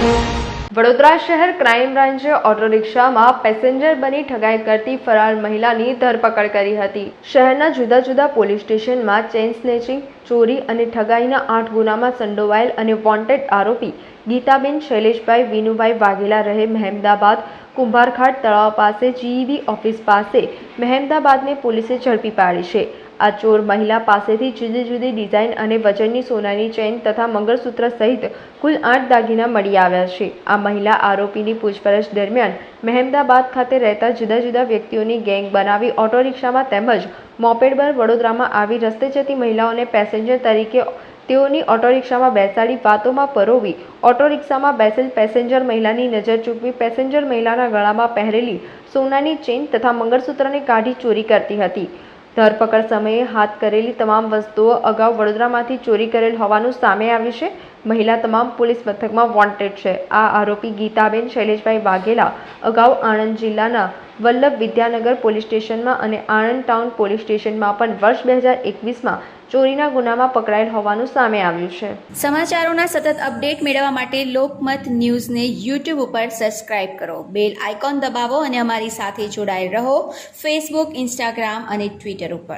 વડોદરા શહેર ક્રાઇમ બ્રાન્ચે ઓટો રિક્ષામાં પેસેન્જર બની ઠગાઈ કરતી ફરાર મહિલાની ધરપકડ કરી હતી. શહેરના જુદા જુદા પોલીસ સ્ટેશનમાં ચેઇન સ્નેચિંગ, ચોરી અને ઠગાઈના આઠ ગુનામાં સંડોવાયેલ અને વોન્ટેડ આરોપી ગીતાબેન શૈલેષભાઈ, વિનુભાઈ વાઘેલા રહે મહેમદાબાદ, કુંભારખાટ તળાવ પાસે જીઈબી ઓફિસ પાસે મહેમદાબાદને પોલીસે ઝડપી પાડી છે. આ ચોર મહિલા પાસેથી જુદી જુદી ડિઝાઇન અને વજનની સોનાની ચેઇન તથા મંગળસૂત્ર સહિત કુલ આઠ દાગીના મળી આવ્યા છે. આ મહિલા આરોપીની પૂછપરછ દરમિયાન મહેમદાબાદ ખાતે રહેતા જુદા જુદા વ્યક્તિઓની ગેંગ બનાવી ઓટો રિક્ષામાં તેમજ મોપેડ પર વડોદરામાં આવી રસ્તે જતી મહિલાઓને પેસેન્જર તરીકે તેઓની ઓટો રિક્ષામાં બેસાડી વાતોમાં પરોવી ઓટો રિક્ષામાં બેસેલ પેસેન્જર મહિલાની નજર ચૂકવી પેસેન્જર મહિલાના ગળામાં પહેરેલી સોનાની ચેઇન તથા મંગળસૂત્રને કાઢી ચોરી કરતી હતી. ધરપકડ સમયે હાથ કરેલી તમામ વસ્તુઓ અગાઉ વડોદરામાંથી ચોરી કરેલ હોવાનું સામે આવ્યું છે. મહિલા તમામ પોલીસ મથકમાં વોન્ટેડ છે. આ આરોપી ગીતાબેન શૈલેષભાઈ વાઘેલા અગાઉ આણંદ જિલ્લાના વલ્લભ વિદ્યાનગર પોલીસ સ્ટેશનમાં અને આણંદ ટાઉન પોલીસ સ્ટેશનમાં પણ વર્ષ બે હજાર એકવીસમાં ચોરીના ગુનામાં પકડાયેલ હોવાનું સામે આવ્યું છે. સમાચારોના સતત અપડેટ મેળવવા માટે લોકમત ન્યૂઝને યુટ્યુબ ઉપર સબસ્ક્રાઇબ કરો. બેલ આઇકોન દબાવો અને અમારી સાથે જોડાયેલ રહો. ફેસબુક ઇન્સ્ટાગ્રામ અને ટ્વિટર ઉપર.